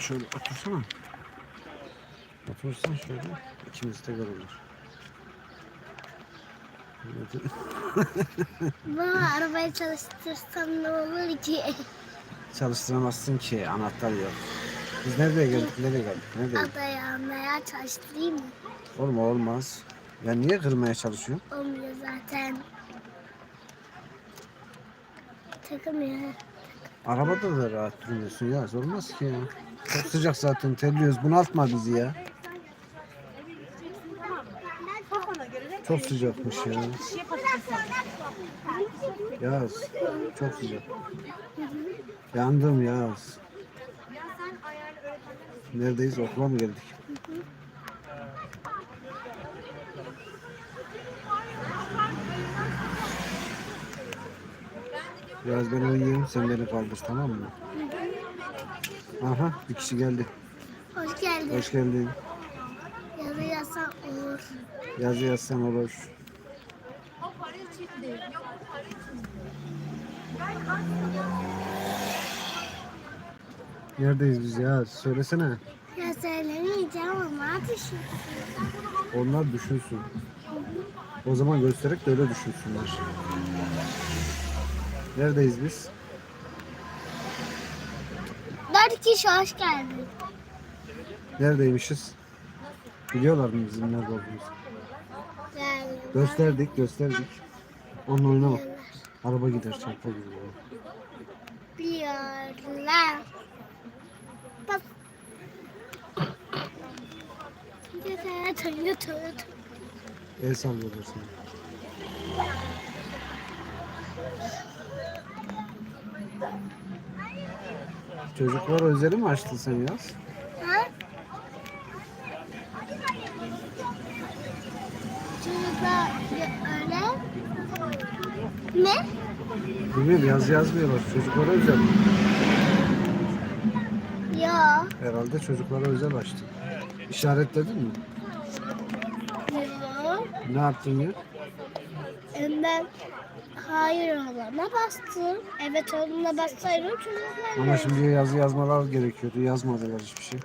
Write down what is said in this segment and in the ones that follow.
Şöyle otursana. Otursan şöyle. İkimiz de görülür. Baba arabayı çalıştırsam ne olur ki? Çalıştıramazsın ki anahtar yok. Biz nereye geldik? Nereye geldik? Nereye geldik? Adayı almaya çalıştırayım mı? Oğlum olmaz. Ya niye kırmaya çalışıyorsun? Olmuyor zaten. Takılmıyor. Arabada da rahat durmuyorsun ya. Olmaz ki ya. Çok sıcak zaten terliyoruz. Bunaltma bizi ya. Çok sıcakmış ya. Yaz. Çok sıcak. Yandım yaz. Neredeyiz? Okula mı geldik? Yaz ben uyuyayım sen beni kaldır tamam mı? Aha bir kişi geldi. Hoş geldin. Hoş geldin. Yazı yazsan olur. Yazı yazsan olur. Neredeyiz biz ya? Söylesene. Ya söylemeyeceğim ama düşün. Onlar düşünsün. O zaman göstererek de öyle düşünsünler. Neredeyiz biz? Kişi hoş geldin. Neredeymişiz? Biliyorlar mı bizim nerede olduğumuzu? Geldim. Gösterdik, gösterdik. Onun oyuna bak. Araba gider, çarpar gider. Biliyorlar. Bak. Yeter, yeter. El sallıyorlar sana. Çocuklar özeli mi açtın sen yaz? Ha? Çocuklar öyle. Bilmiyorum yaz yazmıyorlar. Çocuklara özel. Ya. Herhalde çocuklara özel açtın. İşaretledin mi? Ya. Ne yaptın ya? Ben hayır olana bastım. Evet olana bassaydım çocuklar Ama şimdi yazı yazmalar gerekiyordu. Yazmadılar hiçbir şey.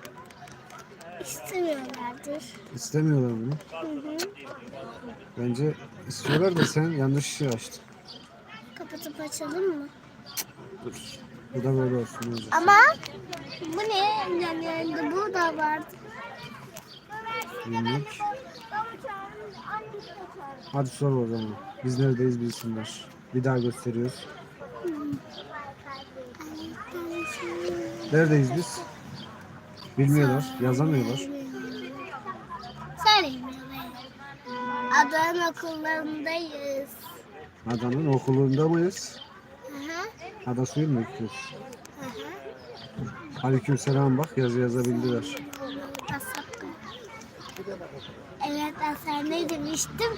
istemiyorlardır. İstemiyorlar bunu. Hı hı. Bence istiyorlar da sen yanlış şey açtın. Kapatıp açalım mı? Dur. Bu da böyle olsun. ne olacak? Ama bu ne? Yani, yani bu da vardı. Günlük. Hadi sor o zaman. Biz neredeyiz bilsinler. Bir daha gösteriyoruz. Neredeyiz biz? Bilmiyorlar, yazamıyorlar. Söylemiyorlar. Adana okullarındayız. Adanın okulunda mıyız? Hı hı. Ada suyu mu hı. Aleyküm selam bak yazı yazabildiler. Evet ben sen ne demiştim?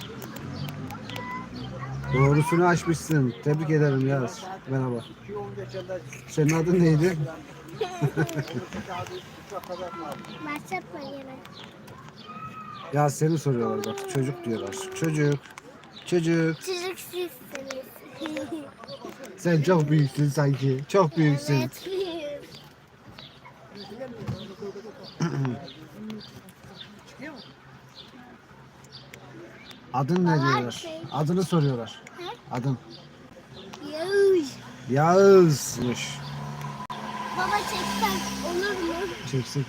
Doğrusunu açmışsın. Tebrik ederim Yaz. Merhaba. Senin adın neydi? Yine. Ya seni soruyorlar bak. Çocuk diyorlar. Çocuk. Çocuk. Çocuk sizsiniz. Sen çok büyüksün sanki. Çok büyüksün. evet. Adın ne diyorlar? Adını soruyorlar. Adın. Yavuz. Yağız'mış. Baba çeksen olur mu? Çeksek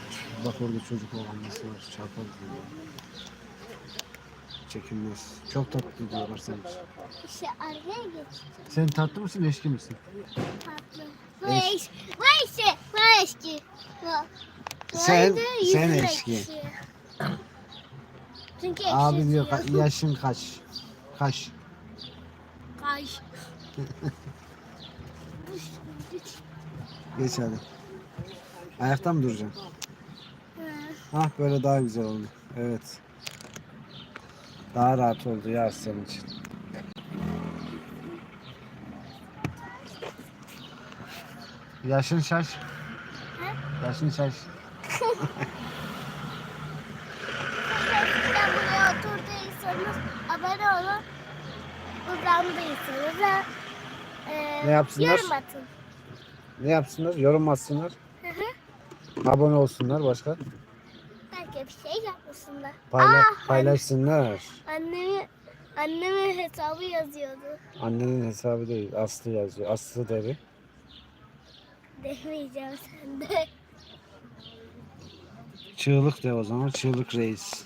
bak orada çocuk olanması var. Çarpar diyor. Çekilmez. Çok tatlı diyorlar sen. İşte arkaya geç. Sen tatlı mısın eşki misin? Tatlı. Bu Eş- eş. Bu eşki. Bu eşki. Bu. Bu Sen- sen yüzü eşki. ekşi. Çünkü Abi diyor suyu. "Ka- yaşın kaç? Kaç? Kaş. Geç hadi. Ayakta mı duracaksın? Hı. Hah böyle daha güzel oldu. Evet. Daha rahat oldu ya senin için. Yaşın şaş. Yaşın şaş. Eskiden buraya oturduysanız abone olun. Uzandıysanız da e, Ne yapsınlar? yorum atın. Ne yapsınlar? Yorum atsınlar. Hı hı. Abone olsunlar başka. Belki bir şey yapmasınlar. Payla Aa, paylaşsınlar. Annemi, annemin hesabı yazıyordu. Annenin hesabı değil. Aslı yazıyor. Aslı Deri. Demeyeceğim sende. Çığlık de o zaman. Çığlık reis.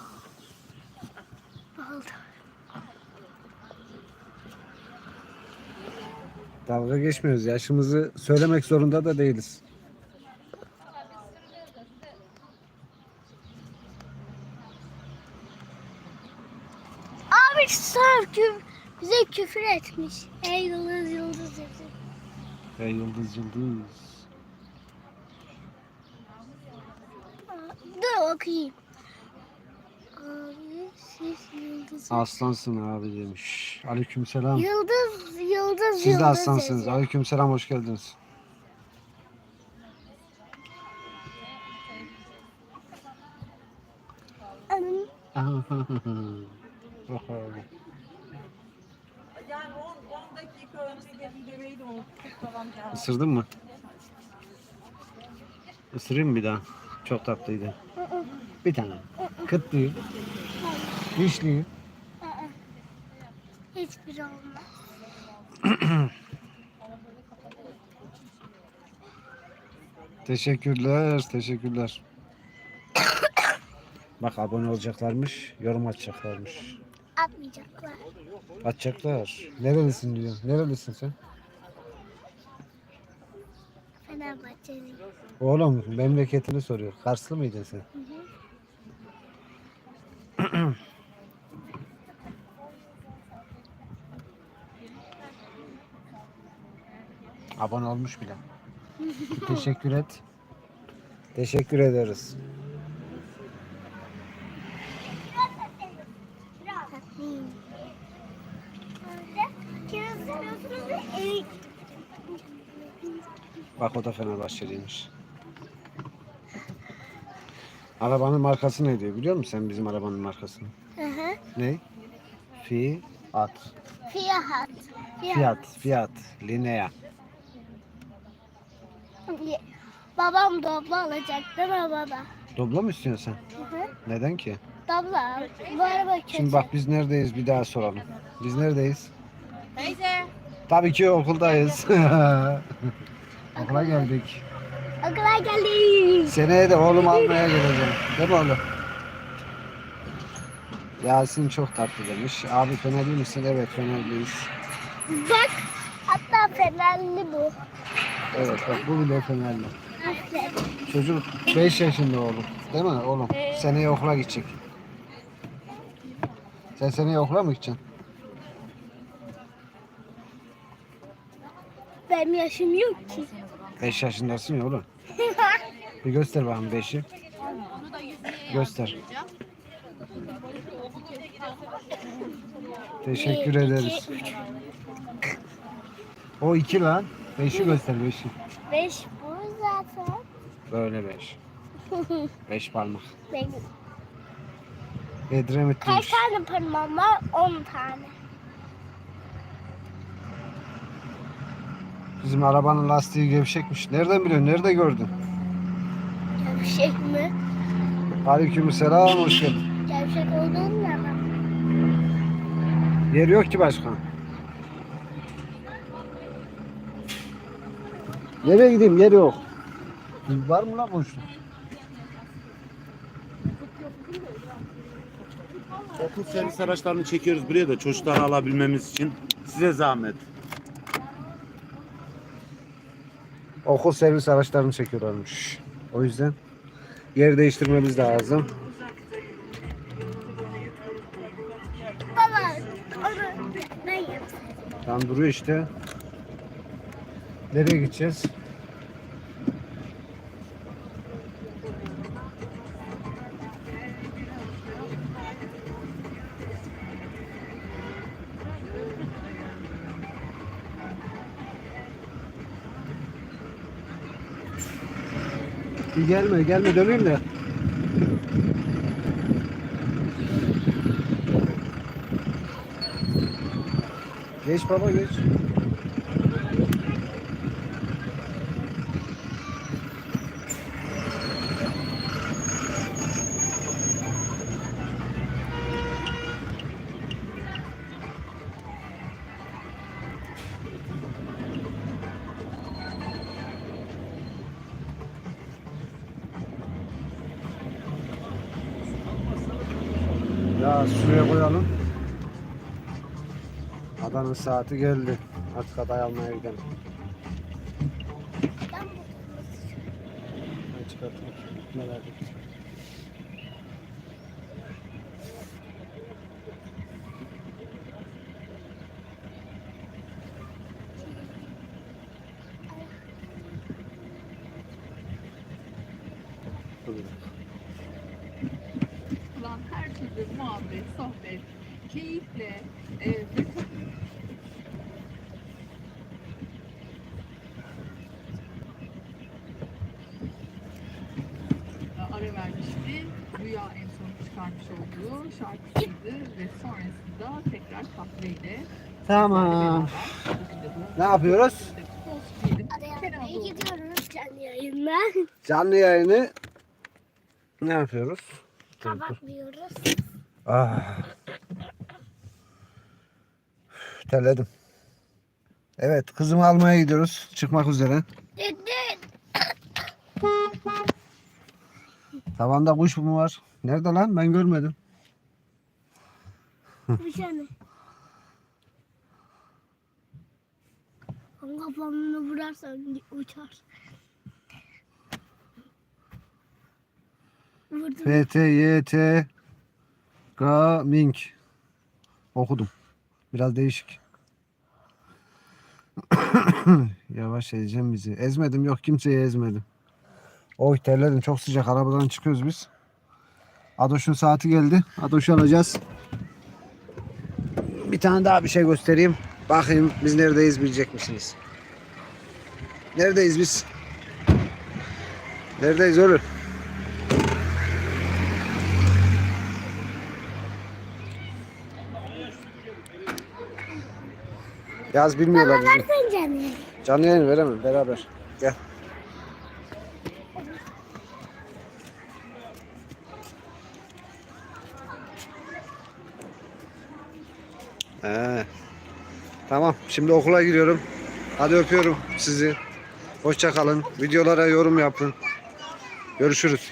Dalga geçmiyoruz. Yaşımızı söylemek zorunda da değiliz. Abi sağ küf, bize küfür etmiş. Ey yıldız yıldız dedi. Ey yıldız yıldız. Dur okuyayım. Abi yıldız. Aslansın abi demiş. Aleykümselam. Yıldız yıldız Siz de yıldız aslansınız. yazıyor. Aleykümselam hoş geldiniz. Anam, Yani 10 dakika önce gelin demeydi unuttuk falan. Isırdın mı? Isırayım mı bir daha? Çok tatlıydı. Bir tane. Kıtlıyı. Dişliyi. Hiçbir olmaz. Teşekkürler, teşekkürler. Bak abone olacaklarmış, yorum atacaklarmış. Atmayacaklar. Atacaklar. Nerelisin diyor. Nerelisin sen? Fenerbahçe'nin. Oğlum memleketini soruyor. Karslı mıydın sen? Abone olmuş bile. Teşekkür et. Teşekkür ederiz. Bak o da Fenerbahçeliymiş. Arabanın markası ne diyor biliyor musun sen bizim arabanın markasını? Hı hı. Ne? Fiat. Fiyat. Fiat. Fiat. Linea. Babam doblo alacak değil mi baba? Doblo mu istiyorsun sen? Hı hı. Neden ki? Doblo al. Bu araba kötü. Şimdi bak biz neredeyiz bir daha soralım. Biz neredeyiz? Teyze. Tabii ki okuldayız. Okula geldik. Okula geldik. Seneye de oğlum almaya geleceğim. Değil mi oğlum? Yasin çok tatlı demiş. Abi Fenerli misin? Evet Fenerliyiz. Bak hatta fenerli bu. Evet bak bu bile Fenerli. Çocuk 5 yaşında oğlum. Değil mi oğlum? Seneye okula gidecek. Sen seneye okula mı gideceksin? Benim yaşım yok ki. 5 yaşındasın ya oğlum. Bir göster bakalım 5'i. Göster. Teşekkür ederiz. iki, O 2 lan. 5'i göster 5'i. Beş bu zaten. Böyle 5. 5 parmak. Benim. Edremit Kaç demiş. tane parmağım var? On tane. Bizim arabanın lastiği gevşekmiş. Nereden biliyorsun? Nerede gördün? Gevşek mi? Aleykümselam hoş geldin. Gevşek olduğunu nereden? Yer yok ki başkan. Nereye gideyim? Yer yok. Var mı lan boşluk? Okul servis araçlarını çekiyoruz buraya da çocukları alabilmemiz için. Size zahmet. Okul servis araçlarını çekiyorlarmış. O yüzden yer değiştirmemiz lazım. Baba onu ben yapsam. Tam duruyor işte. Nereye gideceğiz? Bir gelme, gelme döneyim de. Geç baba geç. Ya suya koyalım. Adanın saati geldi. Artık aday almaya gidelim. Ben çıkartayım. Merak etme. Dur bir dakika. Yapılan her türlü muhabbet, sohbet, keyifle e, ve ara vermişti. Rüya en son çıkarmış olduğu şarkısıydı ve sonrasında tekrar kahveyle Tamam. Ne yapıyoruz? Adana'ya gidiyoruz canlı yayından. Canlı yayını ne yapıyoruz? Kapatlıyoruz. Ah. Terledim. Evet kızımı almaya gidiyoruz. Çıkmak üzere. Tavanda kuş mu var? Nerede lan? Ben görmedim. Bir tane. Onun kafamını vurarsan uçar. Vurdum. P, Gaming. Okudum. Biraz değişik. Yavaş edeceğim bizi. Ezmedim yok kimseyi ezmedim. Oy terledim çok sıcak arabadan çıkıyoruz biz. Adoş'un saati geldi. Adoş'u alacağız. Bir tane daha bir şey göstereyim. Bakayım biz neredeyiz bilecek misiniz? Neredeyiz biz? Neredeyiz oğlum? Yaz bilmiyorlar Baba bizi. versen canım. Canlı yayın veremem beraber. Gel. Ee, tamam şimdi okula giriyorum. Hadi öpüyorum sizi. Hoşça kalın. Videolara yorum yapın. Görüşürüz.